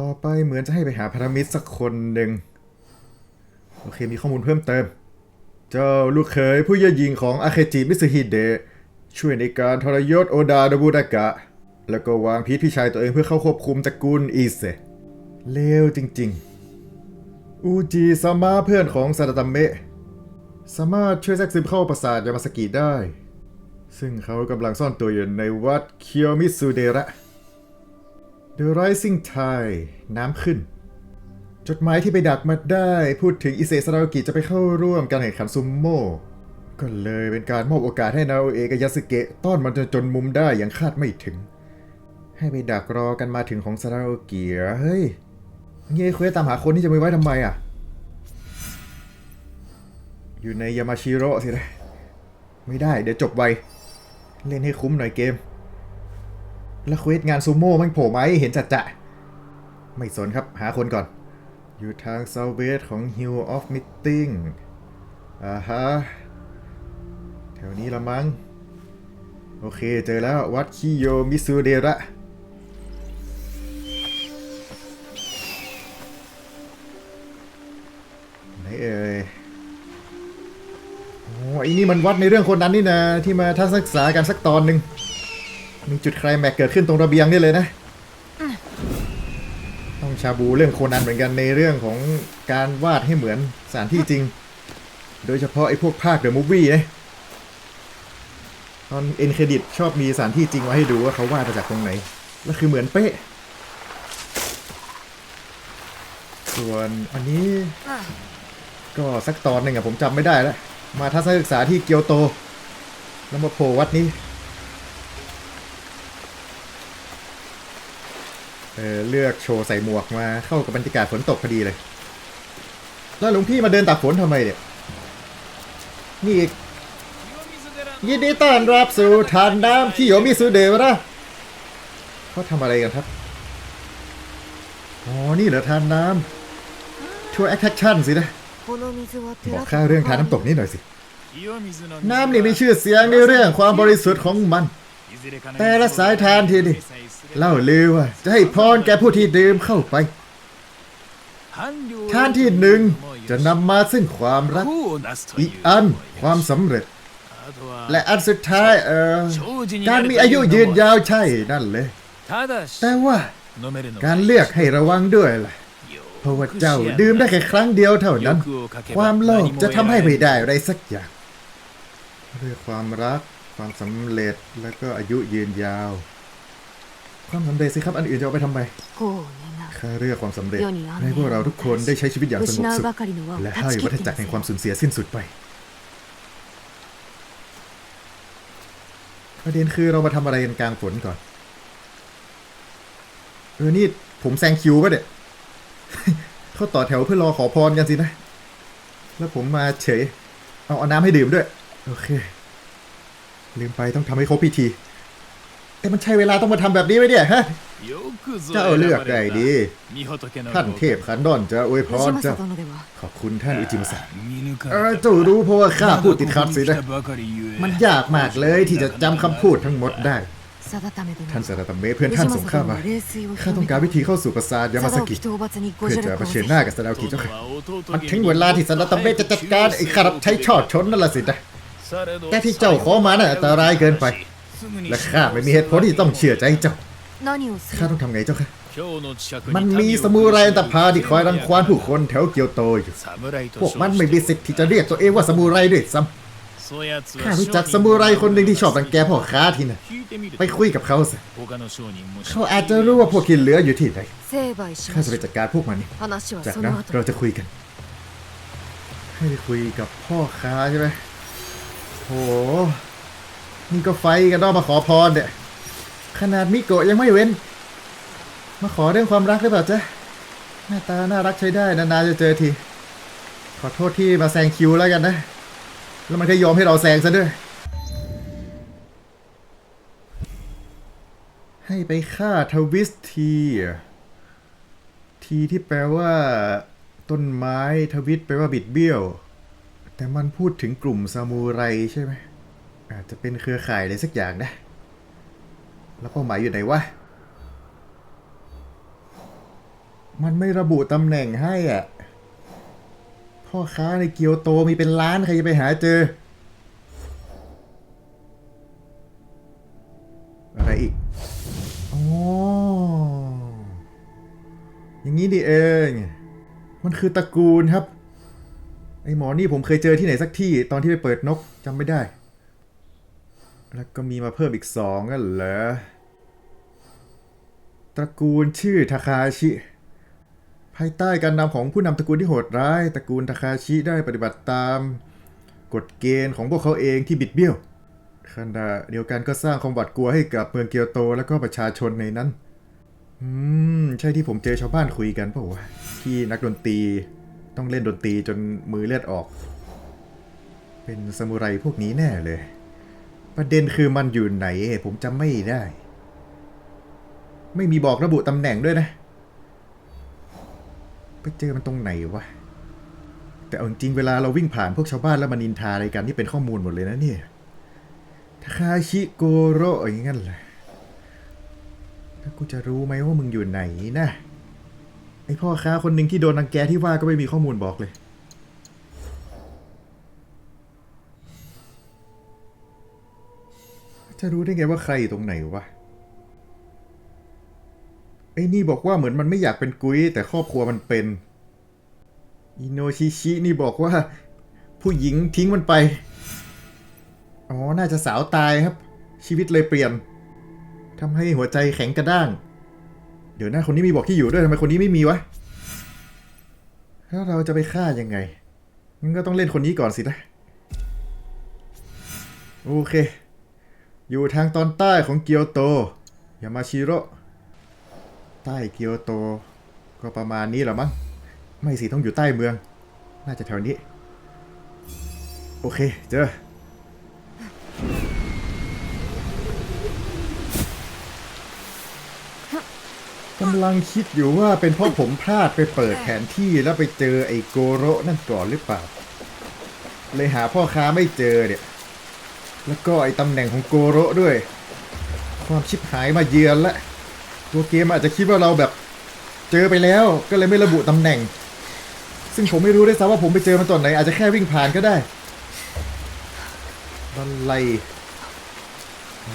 ต่อไปเหมือนจะให้ไปหาพารามิดสักคนหนึ่งโอเคมีข้อมูลเพิ่มเติม เจ้าลูกเขยผู้เย่อหยิ่งของอาเคจิมิสฮิเดะช่วยในการทรยศโอดาโดบุดากะ แล้วก็วางพิษพี่ชายตัวเองเพื่อเข้าควบคุมตระกูลอิเซเลวจริง ๆ อูจิซามาเพื่อนของซาดาตาเมะสามารถช่วยแทรกซึมเข้าปราสาทยามาสกิได้ ซึ่งเขากำลังซ่อนตัวอยู่ในวัดเคียวมิสุเดระ The Rising Tide น้ำขึ้น จดหมายที่ไปดักมาได้พูดถึงอิเซซาราโอกิจะไปเข้าร่วมการแข่งขันซุมโม่ก็เลยเป็นการมอบโอกาสให้นาโอเอะกับยาสึเกะต้อนมันจนจนมุมได้อย่างคาดไม่ถึง ให้ไปดักรอกันมาถึงของซาราโอกิเฮ้ยเงี้ยเควสตามหาคนที่จะไปไว้ทำไมอะ อยู่ในยามาชิโร่สินะไม่ได้เดี๋ยวจบไว เล่นให้คุ้มหน่อยเกม แล้วเควสงานซูโม่มันโผล่มาให้เห็นจัดจะไม่สนครับ หาคนก่อน อยู่ทางเซาเวสของ Hill of Meeting อ่าฮะ แถวนี้ละมั้ง โอเคเจอแล้ววัดคิโยมิซูเดระไหนเอ่ยโอ้ไอ้นี่มันวัดในเรื่องคนนั้นนี่นะที่มาทัศนศึกษากันสักตอนหนึ่ง มีจุดไคลแม็กเกิดขึ้นตรงระเบียงนี่เลยนะ ต้องชาบูเรื่องโคนันเหมือนกันในเรื่องของการวาดให้เหมือนสถานที่จริง โดยเฉพาะไอ้พวกภาคเดอะมูฟวี่นะตอนเอ็นเครดิตชอบมีสถานที่จริงมาให้ดูว่าเขาวาดมาจากตรงไหน แล้วคือเหมือนเป๊ะ ส่วนอันนี้ก็สักตอนหนึ่งอะผมจำไม่ได้แล้ว มาทัศนศึกษาที่เกียวโต แล้วมาโผล่วัดนี้ เออเลือกโชว์ใส่หมวกมาเข้ากับบรรยากาศฝนตกพอดีเลย แล้วหลวงพี่มาเดินตากฝนทำไมเนี่ยนี่อีกยินดีต้อนรับสู่ทานน้ำที่โยมิสุเดวะนะเขาทำอะไรกันครับ อ๋อ นี่เหรอทานน้ำช่วยแอคชั่นสินะ บอกข้าเรื่องทานน้ำตกนี้หน่อยสิ น้ำนี่มีชื่อเสียงในเรื่องความบริสุทธิ์ของมัน แต่ละสายทานทีนี่เล่าลือว่า จะให้พรแก่ผู้ที่ดื่มเข้าไปทานที่หนึ่งจะนำมาซึ่งความรัก อีกอันความสำเร็จ และอันสุดท้ายเออการมีอายุยืนยาวใช่นั่นเลย แต่ว่าการเลือกให้ระวังด้วยล่ะเพราะว่าเจ้าดื่มได้แค่ครั้งเดียวเท่านั้น ความโลภจะทำให้ไม่ได้อะไรสักอย่าง เรื่องความรัก ความสำเร็จแล้วก็อายุยืนยาว ความสำเร็จสิครับ อันอื่นจะเอาไปทำไมข้าเลือกความสำเร็จให้พวกเราทุกคนได้ใช้ชีวิตอย่างสงบสุขและให้วัฏจักรแห่งความสูญเสียสิ้นสุดไปประเด็นคือเรามาทำอะไรกันกลางฝนก่อนเออนี่ผมแซงคิวก็เด็ดเขาต่อแถวเพื่อรอขอพรกันสินะ แล้วผมมาเฉย เอาเอาน้ำให้ดื่มด้วย โอเค ลืมไปต้องทำให้ครบพิธี แต่มันใช่เวลาต้องมาทำแบบนี้ไหมเนี่ยฮะ เจ้าเลือกได้ดี ท่านเทพขันดอนจะอวยพรเจ้าขอบคุณท่านอุจิมสะเออเจ้ารู้เพราะว่าข้าพูดติดขัดสินะ มันยากมากเลยที่จะจำคำพูดทั้งหมดได้ ท่านสารตมเมะเพื่อนท่านส่งข้ามา ข้าต้องการวิธีเข้าสู่ปราสาทยามาสกิ เพื่อจะเผชิญหน้ากับซาดาโอกิเจ้าค่ะ มันถึงเวลาที่สารตมเมะจะจัดการไอ้ข้ารับใช้ชอดชนนั่นละสินะ แต่ที่เจ้าขอมาน่ะอันตรายเกินไป และข้าไม่มีเหตุผลที่ต้องเชื่อใจเจ้าข้าต้องทำไงเจ้าค่ะมันมีสมุไรอันตพาที่คอยรังควานผู้คนแถวเกียวโตอยู่พวกมันไม่มีสิทธิ์ที่จะเรียกตัวเองว่าสมุไรด้วยซ้ำข้ารู้จักสมุไรคนหนึ่งที่ชอบรังแกพ่อค้าที่นั่นไปคุยกับเขาสิเขาอาจจะรู้ว่าพวกที่เหลืออยู่ที่ไหนข้าจะไปจัดการพวกมันจากนั้นเราจะคุยกัน ให้ไปคุยกับพ่อค้าใช่ไหม โห นี่ก็ไฟกันต้องมาขอพรเนี่ยขนาดมิโกะยังไม่เว้น มาขอเรื่องความรักหรือเปล่าจ๊ะ หน้าตาน่ารักใช้ได้นานๆจะเจอที ขอโทษที่มาแซงคิวแล้วกันนะ แล้วมันก็ยอมให้เราแซงซะด้วย ให้ไปฆ่าทวิสที ทีที่แปลว่า ต้นไม้ทวิตแปลว่าบิดเบี้ยว แต่มันพูดถึงกลุ่มซามูไรใช่ไหม อาจจะเป็นเครือข่ายอะไรสักอย่างนะ แล้วเป้าหมายอยู่ไหนวะ มันไม่ระบุตำแหน่งให้อะ พ่อค้าในเกียวโตมีเป็นล้านใครจะไปหาเจอ อะไรอีก อ๋อ อย่างนี้ดิเอง มันคือตระกูลครับ ไอหมอนี่ผมเคยเจอที่ไหนสักที่ตอนที่ไปเปิดนกจำไม่ได้ แล้วก็มีมาเพิ่มอีกสองกันเหรอ ตระกูลชื่อทาคาชิ ภายใต้การนำของผู้นำตระกูลที่โหดร้าย ตระกูลทาคาชิได้ปฏิบัติตามกฎเกณฑ์ของพวกเขาเองที่บิดเบี้ยวขณะเดียวกันก็สร้างความหวาดกลัวให้กับเมืองเกียวโตและก็ประชาชนในนั้น อืม ใช่ที่ผมเจอชาวบ้านคุยกันเปล่าวะที่นักดนตรี ต้องเล่นดนตรีจนมือเลือดออก เป็นซามูไรพวกนี้แน่เลย ประเด็นคือมันอยู่ไหน ผมจำไม่ได้ ไม่มีบอกระบุตำแหน่งด้วยนะ ไปเจอมันตรงไหนวะ แต่เอาจริงเวลาเราวิ่งผ่านพวกชาวบ้านแล้วมานินทาอะไรกันนี่เป็นข้อมูลหมดเลยนะเนี่ยทาคาชิโกโรอย่างงั้นแหละแล้วกูจะรู้ไหมว่ามึงอยู่ไหนนะ ไอพ่อค้าคนหนึ่งที่โดนรังแกที่ว่าก็ไม่มีข้อมูลบอกเลย จะรู้ได้ไงว่าใครอยู่ตรงไหนวะ ไอ้นี่บอกว่าเหมือนมันไม่อยากเป็นกุ้ย แต่ครอบครัวมันเป็น อิโนชิชินี่บอกว่า ผู้หญิงทิ้งมันไป อ๋อ น่าจะสาวตายครับ ชีวิตเลยเปลี่ยนทำให้หัวใจแข็งกระด้าง เดี๋ยวหน้าคนนี้มีบอกที่อยู่ด้วยทำไมคนนี้ไม่มีวะแล้วเราจะไปฆ่ายังไงงั้นก็ต้องเล่นคนนี้ก่อนสินะ โอเค อยู่ทางตอนใต้ของเกียวโต ยามาชิโร่ ใต้เกียวโต ก็ประมาณนี้แหละมั้ง ไม่สิต้องอยู่ใต้เมือง น่าจะแถวนี้ โอเค เจอ กำลังคิดอยู่ว่าเป็นเพราะผมพลาดไปเปิดแผนที่แล้วไปเจอไอ้โกโรนั่นก่อนหรือเปล่า เลยหาพ่อค้าไม่เจอเนี่ย แล้วก็ไอ้ตำแหน่งของโกโรด้วย ความชิบหายมาเยือนละ ตัวเกมอาจจะคิดว่าเราแบบเจอไปแล้วก็เลยไม่ระบุตำแหน่ง ซึ่งผมไม่รู้ด้วยซ้ำว่าผมไปเจอมันตอนไหน อาจจะแค่วิ่งผ่านก็ได้บันไลย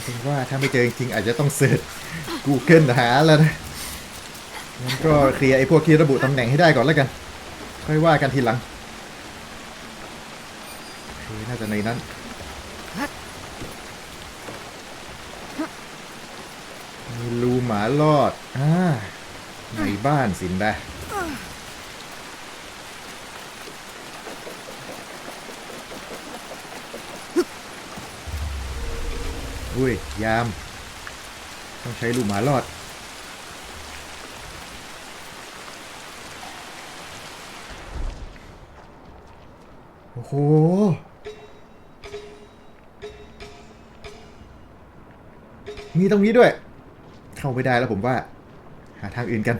ถึงว่าถ้าไม่เจอจริงๆอาจจะต้องเสิร์ช Google หาแล้วนะ งั้นก็เคลียร์ไอ้พวกที่ระบุตำแหน่งให้ได้ก่อนแล้วกัน ค่อยว่ากันทีหลังโอเคน่าจะในนั้น มีรูหมาลอดอ่าในบ้านสินได้อุ้ย ยาม ต้องใช้รูหมาลอด โอ้โหมีตรงนี้ด้วย เข้าไม่ได้แล้วผมว่า หาทางอื่นกัน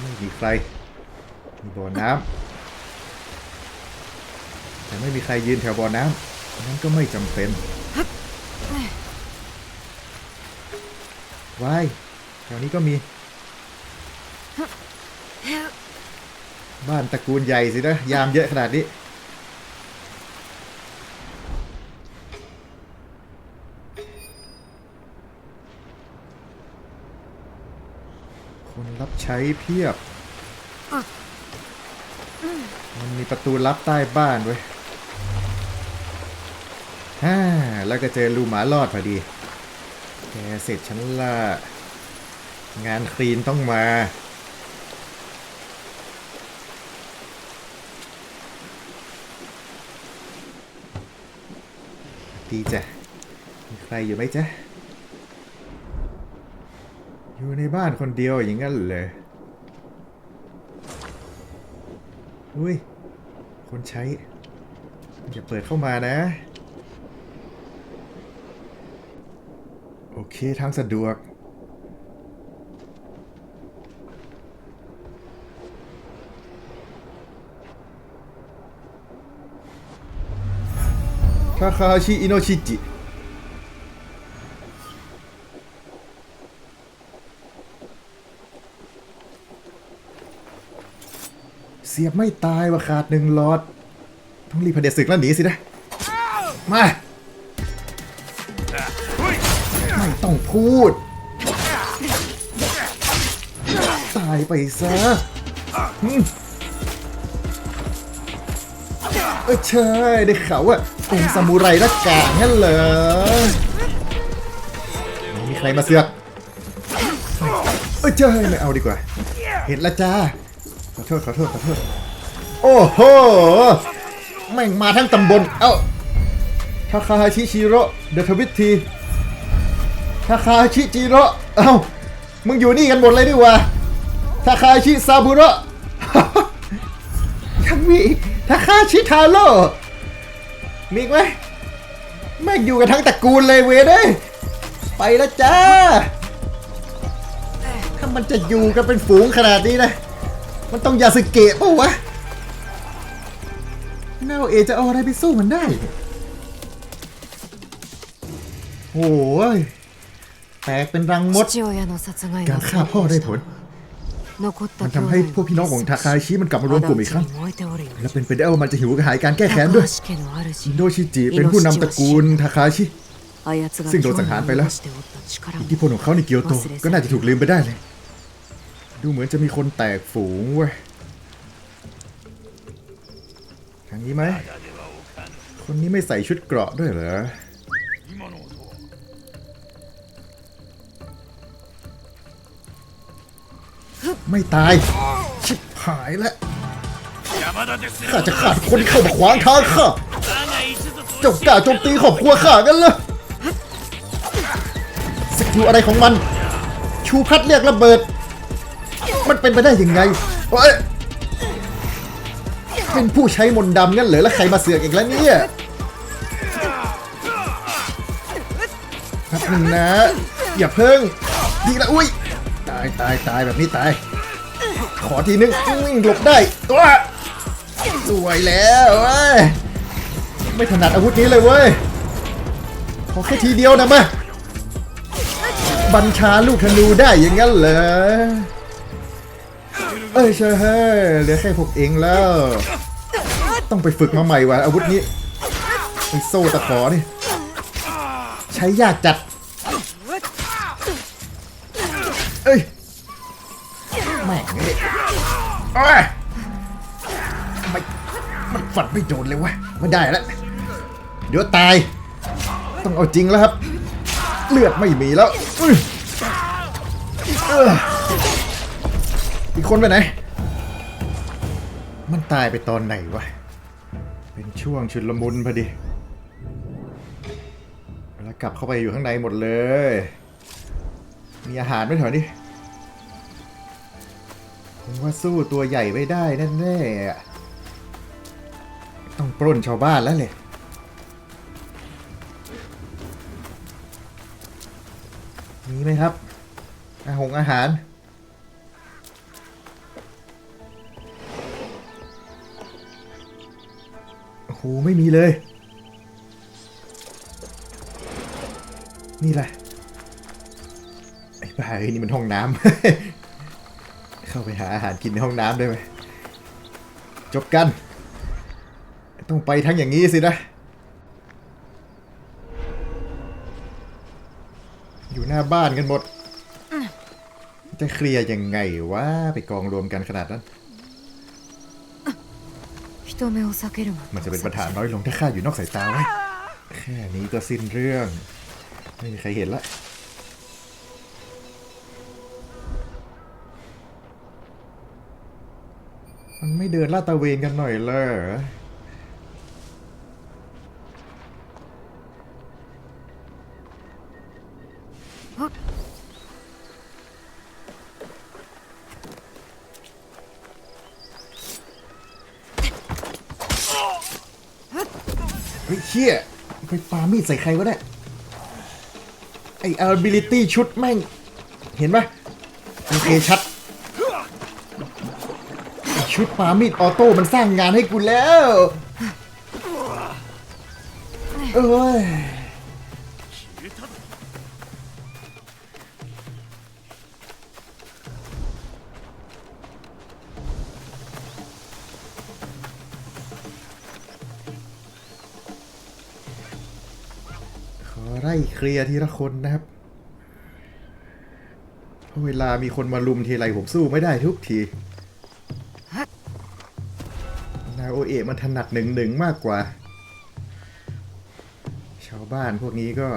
ไม่มีใคร มีบ่อน้ำแต่ไม่มีใครยืนแถวบ่อน้ำนั้นก็ไม่จำเป็นว้ายแถวนี้ก็มี บ้านตระกูลใหญ่สินะ ยามเยอะขนาดนี้ คนรับใช้เพียบ มันมีประตูลับใต้บ้านเว้ยฮ่าแล้วก็เจอรูหมารอดพอดี แกเสร็จฉันละ งานคลีนต้องมา ดีจ้ะมีใครอยู่ไหมจ๊ะ อยู่ในบ้านคนเดียวอย่างนั้นเลยอุ้ย คนใช้ อย่าเปิดเข้ามานะ โอเคทางสะดวกาคาชิอิโนชิจิเสียบไม่ตายว่าขาดหนึ่งลอด ต้องรีบเผด็จศึกแล้วหนีสินะ มา ไม่ต้องพูด ตายไปซะ เออใช่ได้ข่าวว่าเป็นซามูไรละกางั้นเหรอไม่มีใครมาเสือกเออเจ้ยไม่เอาดีกว่า เห็นละจ้าขอโทษขอโทษขอโทษโอ้โหแม่งมาทั้งตำบลเอ้าทาคาฮาชิชิโร่เดทวิทีทาคาฮาชิจิโร่เอ้ามึงอยู่นี่กันหมดเลยดิวะทาคาฮาชิซาบุโร่ยังมีอีก ทาคาชิทาโร่มีไหมแม่งอยู่กันทั้งตระกูลเลยเว้ยเด้ยไปแล้วจ้า ถ้ามันจะอยู่กันเป็นฝูงขนาดนี้นะ มันต้องยาสึเกะป่าวะเน่าเอจะเอาอะไรไปสู้มันได้โอ้ยแตกเป็นรังมดการฆ่าพ่อได้ผล มันทำให้พวกพี่น้องของทาคาชิมันกลับมารวมกลุ่มอีกครั้ง และเป็นไปได้ว่ามันจะหิวกระหายการแก้แค้นด้วยอินโดชิจิเป็นผู้นำตระกูลทาคาชิซึ่งโดนสังหารไปแล้วอิทธิพลของเขาในเกียวโตก็น่าจะถูกลืมไปได้เลย ดูเหมือนจะมีคนแตกฝูงเว้ยทางนี้ไหมคนนี้ไม่ใส่ชุดเกราะด้วยเหรอ ไม่ตาย ชิบหายแล้วข้าจะฆ่าทุกคนที่เข้ามาขวางทางข้าเจ้ากล้าโจมตีครอบครัวข้ากันเหรอสกิลอะไรของมัน ชูพัดเรียกระเบิด มันเป็นไปได้ยังไงเอ้ยเป็นผู้ใช้มนต์ดำงั้นเหรอแล้วใครมาเสือกอีกแล้วเนี่ยแป๊บนึงนะ อย่าเพิ่งดีละอุ้ยตายตายตายแบบนี้ตาย ขอทีนึงวิ่งหลบได้ตัวสวยแล้วเว้ยไม่ถนัดอาวุธนี้เลยเว้ยขอแค่ทีเดียวนะมาบัญชาลูกธนูได้อย่างนั้นเหรอเอ้ยใช่เฮ้ยเหลือแค่พวกเองแล้ว ต้องไปฝึกมาใหม่ว่ะอาวุธนี้ไอ้โซ่ตะขอนี่ใช้ยากจัด โอ้ยไม่มันฝันไม่โดนเลยวะไม่ได้แล้วเดี๋ยวตาย ต้องเอาจริงแล้วครับ เลือดไม่มีแล้วอีกคนไปไหน มันตายไปตอนไหนวะ เป็นช่วงชุดละมุนพอดี แล้วกลับเข้าไปอยู่ข้างในหมดเลย มีอาหารไหมแถวนี้ ผมว่าสู้ตัวใหญ่ไม่ได้แน่ๆอะต้องปล้นชาวบ้านแล้วเลยมีไหมครับ อาหงอาหาร โอ้โห ไม่มีเลย นี่แหละไอ้บ้าเอ้ยนี่มันห้องน้ำ เข้าไปหาอาหารกินในห้องน้ำได้ไหมจบกัน ต้องไปทั้งอย่างนี้สินะ อยู่หน้าบ้านกันหมด จะเคลียร์ยังไงวะไปกองรวมกันขนาดนั้น มันจะเป็นปัญหาน้อยลงถ้าข้าอยู่นอกสายตาไหมแค่นี้ก็สิ้นเรื่อง ไม่มีใครเห็นละ เดินลาดตระเวนกันหน่อยเลยเฮ้ยเชี่ยไปปามีดใส่ใครวะเนี่ยไอ ability ชุดแม่ง เห็นปะโอเคชัด ชุดปามีดออโต้มันสร้างงานให้กูแล้ว เอ้ยไล่เคลียร์ทีละคนนะครับ เพราะเวลามีคนมาลุมทีไรผมสู้ไม่ได้ทุกที เอะมันถนัดหนึ่งหนึ่งมากกว่า ชาวบ้านพวกนี้ก็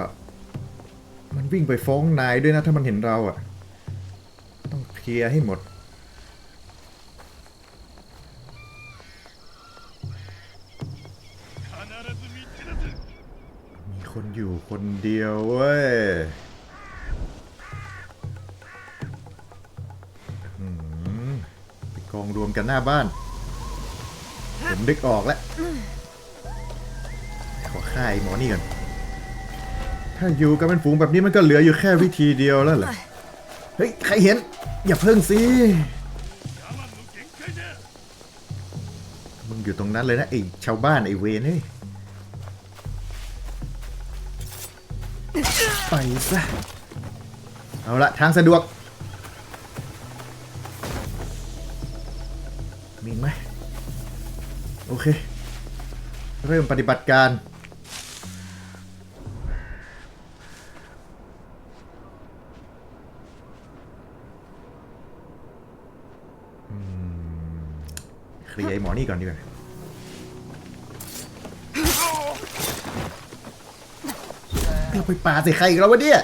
มันวิ่งไปฟ้องนายด้วยนะถ้ามันเห็นเราอะ่ะ ต้องเคลียร์ให้หมด มีคนอยู่คนเดียวเว้ยไปกองรวมกันหน้าบ้าน ผมนึกออกแล้ว ขอค่ายหมอนี่ก่อน ถ้าอยู่กันเป็นฝูงแบบนี้มันก็เหลืออยู่แค่วิธีเดียวแล้วเหรอ เฮ้ย ใครเห็น อย่าเพิ่งสิ มึงอยู่ตรงนั้นเลยนะไอ้ชาวบ้านไอ้เวนเฮ้ยไปซะ เอาละทางสะดวก เค เริ่มปฏิบัติการ เคลียร์ไอ้หมอนี่ก่อนดีกว่าเราไปป่าใส่ใครอีกแล้ววะเนี่ย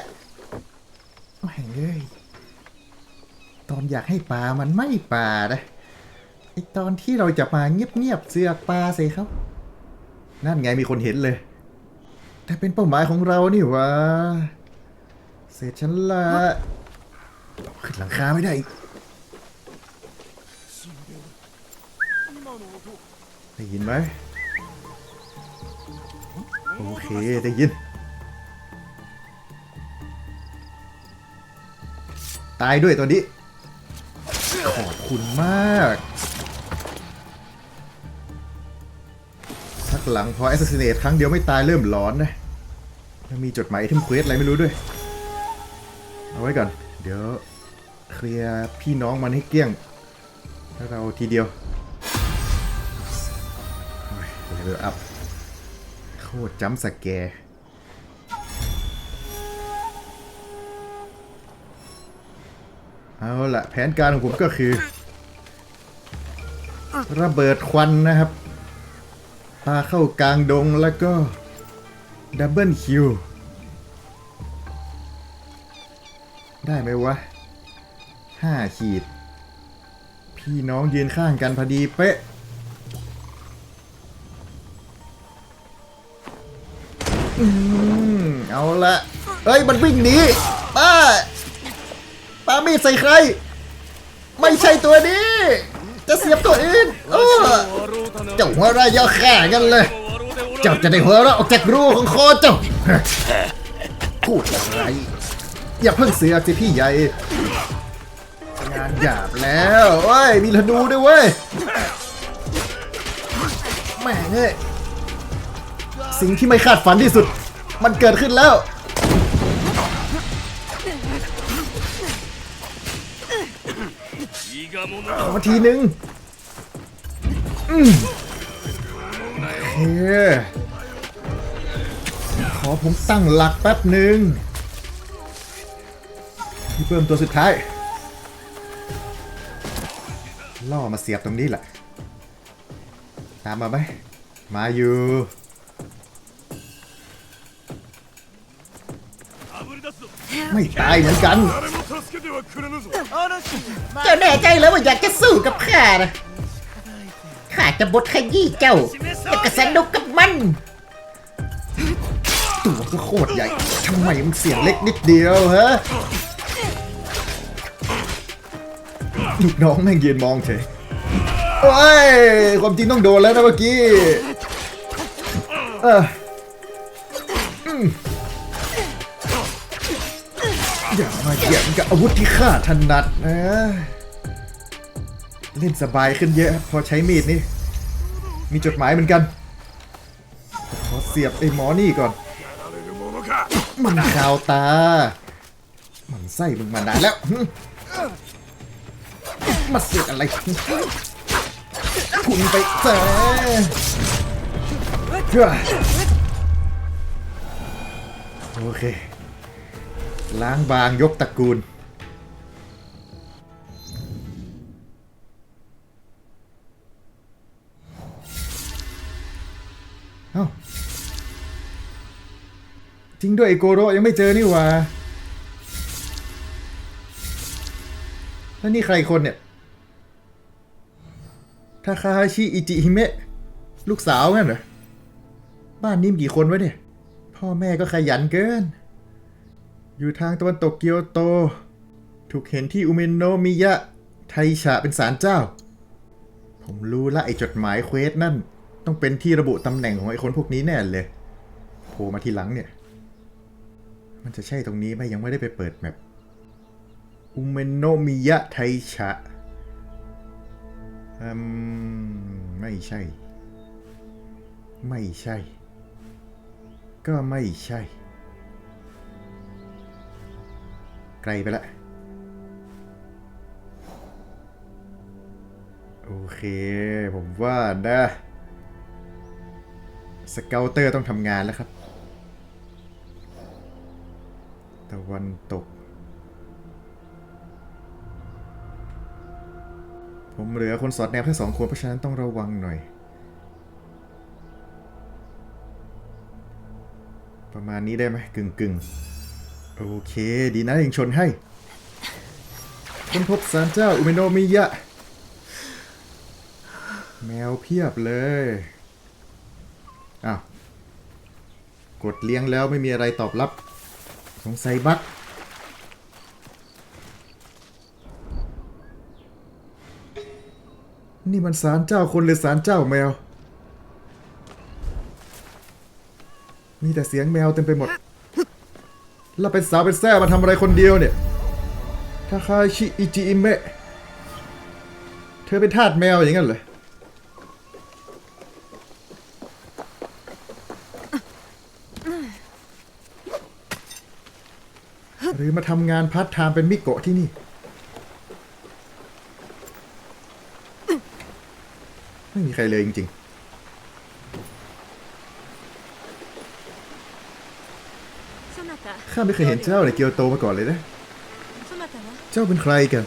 แม่งเอ้ยตอนอยากให้ป่ามันไม่ป่านะ ไอตอนที่เราจะมาเงียบๆเสือกป่าใส่เขานั่นไงมีคนเห็นเลย แต่เป็นเป้าหมายของเรานี่หวะเสร็จฉันละขึ้นหลังคาไม่ได้ได้ยินไหมโอเค ได้ยิน ตายด้วยตัวนี้ ขอบคุณมาก หลังพอ Assassinate ครั้งเดียวไม่ตายเริ่มหลอนนะแล้วมีจดหมายไอเทมเควสอะไรไม่รู้ด้วย เอาไว้ก่อน เดี๋ยวเคลียร์พี่น้องมันให้เกลี้ยงแล้วเราทีเดียวเลเวลอัพโคตรจัมสแกร์เอาละแผนการของผมก็คือ ระเบิดควันนะครับ พาเข้ากลางดงแล้วก็ ดับเบิลคิว ได้ไหมวะห้าขีด พี่น้องยืนข้างกันพอดีเป๊ะอืมเอาละเอ้ย มันวิ่งหนีป้าป้ามีดใส่ใคร ไม่ใช่ตัวนี้ จะเสียบตัวอื่นเออเจ้าหัวเราะเยาะแข่กันเลย เจ้าจะได้หัวเราะออกจากรูของคอเจ้าพูดอะไร อย่าเพิ่งเสือกสิพี่ใหญ่งานหยาบแล้วเว้ยมีธนูด้วยเว้ยแม่งเอ้ยสิ่งที่ไม่คาดฝันที่สุด มันเกิดขึ้นแล้ว ขอทีนึงอืมโอเคขอผมตั้งหลักแป๊บหนึ่งพี่เพิ่มตัวสุดท้าย ล่อมาเสียบตรงนี้แหละ ตามมาไหมมาอยู่ ไม่ตายเหมือนกันเจ้าแน่ใจแล้วว่าอยากจะสู้กับข้านะข้าจะบดขยี้เจ้าจะกระสนุกกับมัน ตัวก็โคตรใหญ่ทำไมมันเสียงเล็กนิดเดียวฮะลูกน้องแม่งยืนมองเฉยโอ้ยความจริงต้องโดนแล้วนะเมื่อกี้เอออื มาเหยียบกับอาวุธที่ข้าถนัดนะ เล่นสบายขึ้นเยอะ พอใช้มีดนี่ มีจดหมายเหมือนกัน ขอเสียบไอ้หมอนี่ก่อน มันข่าวตา มันไส้มึงมานานแล้ว มาเสียอะไร คุณไปเจอโอเค ล้างบางยกตระกูล เอ้าจริงด้วยไอโกโรยังไม่เจอนี่หว่า แล้วนี่ใครคนเนี่ยทาคาฮาชิอิจิฮิเมะ ลูกสาวงั้นเหรอ บ้านนี้มีกี่คนวะเนี่ย พ่อแม่ก็ขยันเกิน อยู่ทางตะวันตกเกียวโต ถูกเห็นที่อุเมนโนมิยะ ไทชะเป็นศาลเจ้า ผมรู้ละไอจดหมายเควสนั่น ต้องเป็นที่ระบุตำแหน่งของไอคนพวกนี้แน่เลยโผล่มาทีหลังเนี่ย มันจะใช่ตรงนี้ไหมยังไม่ได้ไปเปิดแมปอุเมนโนมิยะไทชะอืมไม่ใช่ ไม่ใช่ ก็ไม่ใช่ ไกลไปละ โอเค ผมว่านะสเกลเตอร์ต้องทำงานแล้วครับ ตะวันตก ผมเหลือคนสอดแนมแค่สองคน เพราะฉะนั้นต้องระวังหน่อย ประมาณนี้ได้ไหมกึ่งกึ่ง โอเค ดีนะยังชนให้คนพบสารเจ้า อุเมโนมิยะ แมวเพียบเลยอ้าวกดเลี้ยงแล้วไม่มีอะไรตอบรับ สงสัยบั๊กนี่มันสารเจ้าคนหรือสารเจ้าแมว มีแต่เสียงแมวเต็มไปหมด แล้วเป็นสาวเป็นแซ่มาทำอะไรคนเดียวเนี่ยทาคาชิอิจิอิเมะเธอเป็นทาสแมวอย่างนั้นเหรอหรือมาทำงานพาร์ทไทม์เป็นมิโกะที่นี่ไม่มีใครเลยจริงそ ข้าไม่เคยเห็นเจ้าในเกียวโตมาก่อนเลยนะ เจ้าเป็นใครกัน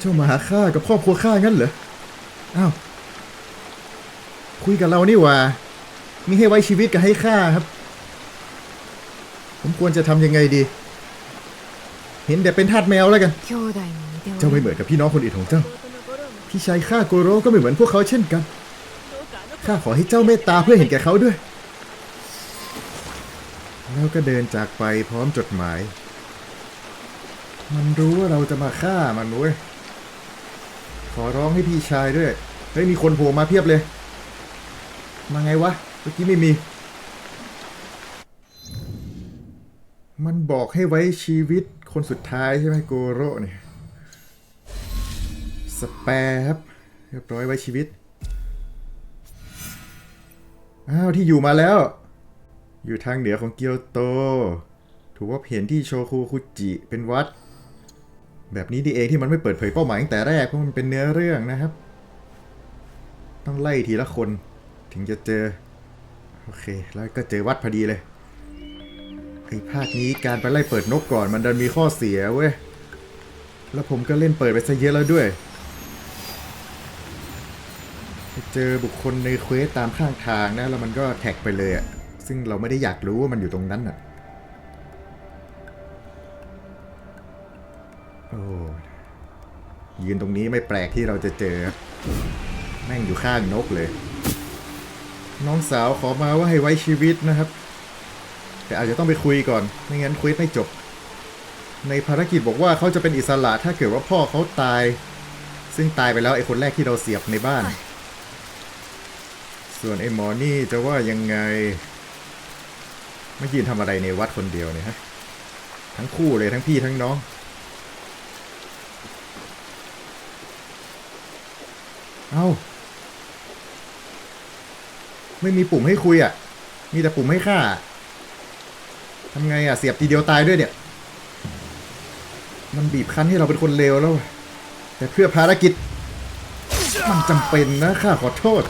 เจ้ามาหาข้ากับครอบครัวข้างั้นเหรอ อ้าว คุยกับเรานี่ว่ามีให้ไว้ชีวิตกับให้ข้าครับ ผมควรจะทำยังไงดี เห็นแต่เป็นทาสแมวแล้วกัน เจ้าไม่เหมือนกับพี่น้องคนอื่นของเจ้า พี่ชายข้าโกโรก็ไม่เหมือนพวกเขาเช่นกัน ข้าขอให้เจ้าเมตตาเพื่อเห็นแก่เขาด้วย ก็เดินจากไปพร้อมจดหมาย มันรู้ว่าเราจะมาฆ่ามันเว้ย ขอร้องให้พี่ชายด้วย เฮ้ย มีคนโผล่มาเพียบเลย มาไงวะ เมื่อกี้ไม่มี มันบอกให้ไว้ชีวิตคนสุดท้ายใช่ไหมโกโร่เนี่ย สแปร์ครับ เรียบร้อยไว้ชีวิต อ้าว ที่อยู่มาแล้ว อยู่ทางเหนือของเกียวโต ถูกว่าเห็นที่โชคุคุจิเป็นวัด แบบนี้ดีเองที่มันไม่เปิดเผยเป้าหมายตั้งแต่แรกเพราะมันเป็นเนื้อเรื่องนะครับ ต้องไล่ทีละคนถึงจะเจอ โอเค แล้วก็เจอวัดพอดีเลยไอ้ภาคนี้การไปไล่เปิดนกก่อนมันดันมีข้อเสียเว้ย แล้วผมก็เล่นเปิดไปซะเยอะแล้วด้วย เจอบุคคลในเควสตามข้างทางนะ แล้วมันก็แท็กไปเลยอะ ซึ่งเราไม่ได้อยากรู้ว่ามันอยู่ตรงนั้นอะโอ้ยืนตรงนี้ไม่แปลกที่เราจะเจอ แม่งอยู่ข้างนกเลย น้องสาวขอมาว่าให้ไว้ชีวิตนะครับ แต่อาจจะต้องไปคุยก่อน ไม่งั้นควสไม่จบ ในภารกิจบอกว่าเขาจะเป็นอิสระถ้าเกิดว่าพ่อเขาตาย ซึ่งตายไปแล้วไอ้คนแรกที่เราเสียบในบ้าน ส่วนไอ้หมอนี่จะว่ายังไง มายืนทำอะไรในวัดคนเดียวเนี่ยฮะ ทั้งคู่เลยทั้งพี่ทั้งน้อง เอาไม่มีปุ่มให้คุยอะ มีแต่ปุ่มให้ฆ่าทำไงอะ เสียบทีเดียวตายด้วยเนี่ย มันบีบคั้นให้เราเป็นคนเลวแล้ว แต่เพื่อภารกิจ มันจำเป็นนะข้าขอโทษ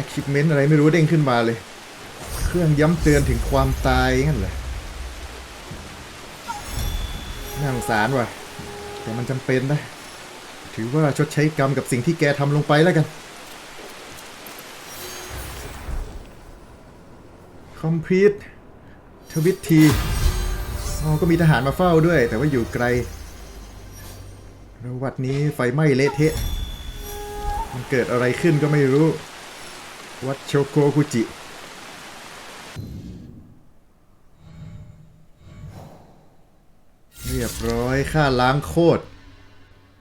Achievement อะไรไม่รู้เด้งขึ้นมาเลย เครื่องย้ำเตือนถึงความตายงั้นเหรอน่าสงสารว่ะ แต่มันจำเป็นนะ ถือว่าชดใช้กรรมกับสิ่งที่แกทำลงไปแล้วกัน คอมพลีททวิตทีอ๋อก็มีทหารมาเฝ้าด้วย แต่ว่าอยู่ไกลแล้ววัดนี้ไฟไหม้เละเทะ มันเกิดอะไรขึ้นก็ไม่รู้ วัดโชโกคุจิ เรียบร้อยค่าล้างโคตร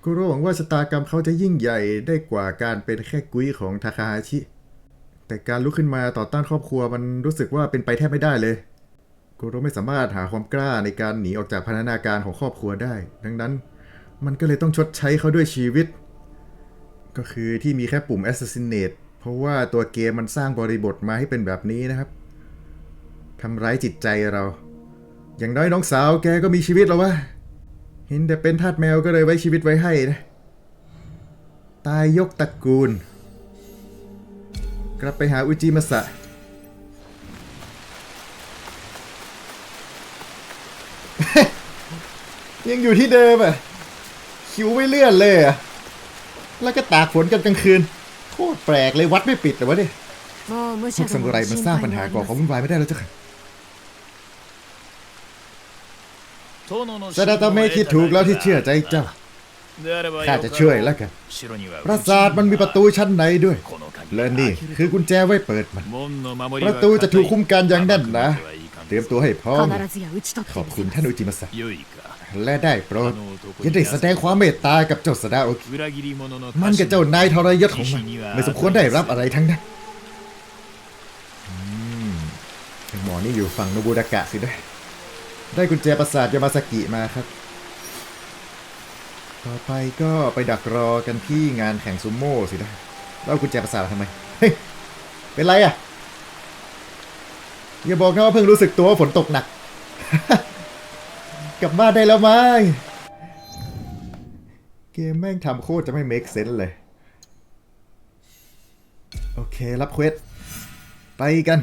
กูรู้หวังว่าชะตากรรมเขาจะยิ่งใหญ่ได้กว่าการเป็นแค่กุ้ยของทาคาฮาชิ แต่การลุกขึ้นมาต่อต้านครอบครัวมันรู้สึกว่าเป็นไปแทบไม่ได้เลยกูรู้ไม่สามารถหาความกล้าในการหนีออกจากพันธนาการของครอบครัวได้ ดังนั้น มันก็เลยต้องชดใช้เขาด้วยชีวิต ก็คือที่มีแค่ปุ่ม assassinate เพราะว่าตัวเกมมันสร้างบริบทมาให้เป็นแบบนี้นะครับทำร้ายจิตใจเรา อย่างน้อยน้องสาวแกก็มีชีวิตแล้ววะ เห็นแต่เป็นทาสแมวก็เลยไว้ชีวิตไว้ให้นะ ตายยกตระกูล กลับไปหาอุจิมาสะ ยังอยู่ที่เดิมอะ คิวไม่เลื่อนเลยอะ แล้วก็ตากฝนกันกลางคืน โคตรแปลกเลยวัดไม่ปิดแต่วะเนี่ยพวกสมุไรมาสร้างปัญหาก่อความวุ่นวายไม่ได้แล้วเจ้าค่ะ แสดาตาเมะคิดถูกแล้วที่เชื่อใจเจ้าข้าจะช่วยแล้วกันปราสาทมันมีประตูชั้นไหนด้วย และนี่คือกุญแจไว้เปิดมัน ประตูจะถูกคุ้มกันอย่างแน่นนะ เตรียมตัวให้พร้อม ขอบคุณท่านอุจิมาสะและได้โปรดยังได้แสดงความเมตตากับเจ้าสดาโอคิมันกับเจ้านายทรยศของมันไม่สมควรได้รับอะไรทั้งนั้นหมอนี่อยู่ฝั่งโนบุดากะสิด้วย ได้กุญแจปราสาทยามาสกิมาครับ ต่อไปก็ไปดักรอกันที่งานแข่งซูโม่สิได้แล้วเอากุญแจปราสาททำไม เฮ้ย เป็นไรอะ อย่าบอกนะว่าเพิ่งรู้สึกตัวว่าฝนตกหนัก กลับบ้านได้แล้วมั้งเกมแม่งทำโคตรจะไม่ make sense เลย โอเค รับเควส ไปกัน